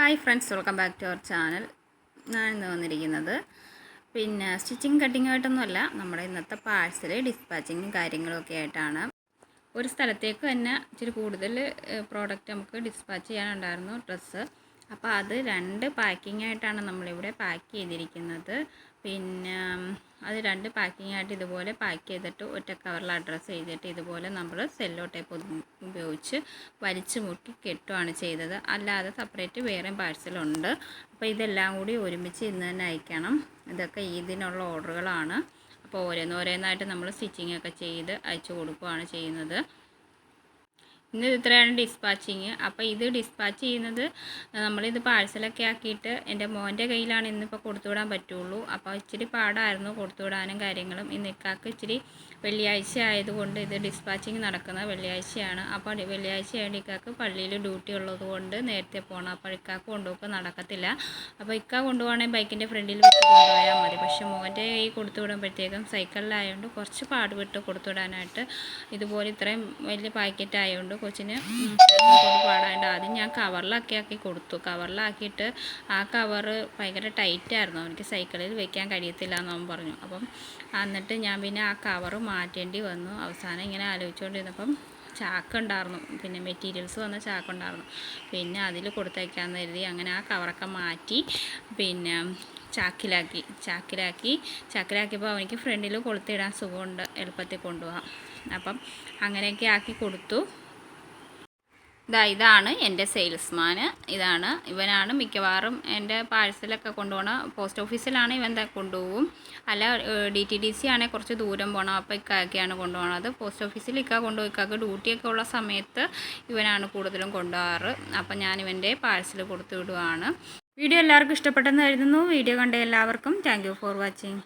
Hi friends welcome back to our channel. ഞാൻ ഇന്ന് വന്നിരിക്കുന്നത് പിന്നെ സ്റ്റിച്ചിങ് കട്ടിങ്ങായിട്ടൊന്നുമല്ല നമ്മുടെ ഇന്നത്തെ പാഴ്സൽ ഡിസ്പാച്ചിങ്ങും കാര്യങ്ങളൊക്കെ ആയിട്ടാണ്. ഒരു സ്ഥലത്തേക്ക് തന്നെ ഇച്ചിരി കൂടുതൽ പ്രോഡക്റ്റ് നമുക്ക് ഡിസ്പാച്ച് ചെയ്യാനുണ്ടായിരുന്നു ഡ്രസ്സ്. അപ്പോൾ അത് രണ്ട് പാക്കിംഗ് ആയിട്ടാണ് നമ്മളിവിടെ പാക്ക് ചെയ്തിരിക്കുന്നത്. പിന്നെ അത് രണ്ട് പാക്കിംഗ് ആയിട്ട് ഇതുപോലെ പാക്ക് ചെയ്തിട്ട് ഒറ്റ കവറിൽ അഡ്രസ്സ് ചെയ്തിട്ട് ഇതുപോലെ നമ്മൾ സെല്ലോ ടേപ്പ് ഉപയോഗിച്ച് വലിച്ചു മുക്കി കെട്ടുകയാണ് ചെയ്തത്. അല്ലാതെ സെപ്പറേറ്റ് വേറെയും പാഴ്സലുണ്ട് അപ്പോൾ ഇതെല്ലാം കൂടി ഒരുമിച്ച് ഇന്ന് തന്നെ അയക്കണം. ഇതൊക്കെ ഇതിനുള്ള ഓർഡറുകളാണ് അപ്പോൾ ഓരോന്നോരോന്നായിട്ട് നമ്മൾ സ്റ്റിച്ചിങ് ഒക്കെ ചെയ്ത് അയച്ചു കൊടുക്കുകയാണ് ചെയ്യുന്നത്. ഇന്ന് ഇത്രയാണ് ഡിസ്പാച്ചിങ് അപ്പോൾ ഇത് ഡിസ്പാച്ച് ചെയ്യുന്നത് നമ്മളിത് പാഴ്സലൊക്കെ ആക്കിയിട്ട് എന്റെ മോന്റെ കയ്യിലാണ് ഇന്നിപ്പോൾ കൊടുത്തുവിടാൻ പറ്റുള്ളൂ. അപ്പോൾ ഇച്ചിരി പാടായിരുന്നു കൊടുത്തുവിടാനും കാര്യങ്ങളും. ഇന്ന് ഇക്കാക്ക് ഇച്ചിരി വെള്ളിയാഴ്ച ആയതുകൊണ്ട് ഇത് ഡിസ്പാച്ചിങ് നടക്കുന്നത് വെള്ളിയാഴ്ചയാണ്. അപ്പോൾ വെള്ളിയാഴ്ച ആയതുകൊണ്ട് ഇക്കാക്ക് പള്ളിയിൽ ഡ്യൂട്ടി ഉള്ളത് കൊണ്ട് നേരത്തെ പോകണം അപ്പോൾ ഇക്കാക്ക് കൊണ്ടുപോക്ക് നടക്കത്തില്ല. അപ്പോൾ ഇക്ക കൊണ്ടുപോകണമെങ്കിൽ ബൈക്കിന്റെ ഫ്രണ്ടിൽ വെച്ച് കൊണ്ടുപോയാൽ മതി. പക്ഷേ മോന്റെ കൈ കൊടുത്തു വിടുമ്പോഴത്തേക്കും സൈക്കിളിലായതുകൊണ്ട് കുറച്ച് പാടുപെട്ട് കൊടുത്തുവിടാനായിട്ട് ഇതുപോലെ ഇത്രയും വലിയ പാക്കറ്റ് ആയതുകൊണ്ട് കൊച്ചിന് പാടാണ്ട് ആദ്യം ഞാൻ കവറിലാക്കി ആക്കി കൊടുത്തു. കവറിലാക്കിയിട്ട് ആ കവറ് ഭയങ്കര ടൈറ്റായിരുന്നു എനിക്ക് സൈക്കിളിൽ വെക്കാൻ കഴിയത്തില്ല എന്നവൻ പറഞ്ഞു. അപ്പം എന്നിട്ട് ഞാൻ പിന്നെ ആ കവറ് മാറ്റേണ്ടി വന്നു. അവസാനം ഇങ്ങനെ ആലോചിച്ചുകൊണ്ടിരുന്നപ്പം ചാക്കുണ്ടായിരുന്നു പിന്നെ മെറ്റീരിയൽസ് വന്ന ചാക്കുണ്ടായിരുന്നു പിന്നെ അതിൽ കൊടുത്തേക്കാന്ന് കരുതി അങ്ങനെ ആ കവറൊക്കെ മാറ്റി പിന്നെ ചാക്കിലാക്കി. ചാക്കിലാക്കി ചാക്കിലാക്കിയപ്പോൾ അവനിക്ക് ഫ്രണ്ടിൽ കൊളുത്തിടാൻ സുഖമുണ്ട്. എളുപ്പത്തിൽ കൊണ്ടുപോകാം. അപ്പം അങ്ങനെയൊക്കെ ആക്കി കൊടുത്തു. ഇതാ ഇതാണ് എന്റെ സെയിൽസ്മാന്. ഇതാണ് ഇവനാണ് മിക്കവാറും എന്റെ പാഴ്സലൊക്കെ കൊണ്ടുപോകണം പോസ്റ്റ് ഓഫീസിലാണ് ഇവൻ കൊണ്ടുപോകും അല്ല ഡി ടി ഡി സി ആണെങ്കിൽ കുറച്ച് ദൂരം പോകണം അപ്പോൾ ഇക്കാക്കിയാണ് കൊണ്ടുപോകണത് പോസ്റ്റ് ഓഫീസിൽ ഇക്ക കൊണ്ടുപോയി ഇക്കാക്ക് ഡ്യൂട്ടിയൊക്കെ ഉള്ള സമയത്ത് ഇവനാണ് കൂടുതലും കൊണ്ടുപോകാറ്. അപ്പം ഞാൻ ഇവന്റെ പാഴ്സൽ കൊടുത്തു വിടുവാണ്. വീഡിയോ എല്ലാവർക്കും ഇഷ്ടപ്പെട്ടെന്ന് കരുതുന്നു. വീഡിയോ കണ്ട എല്ലാവർക്കും താങ്ക് ഫോർ വാച്ചിങ്.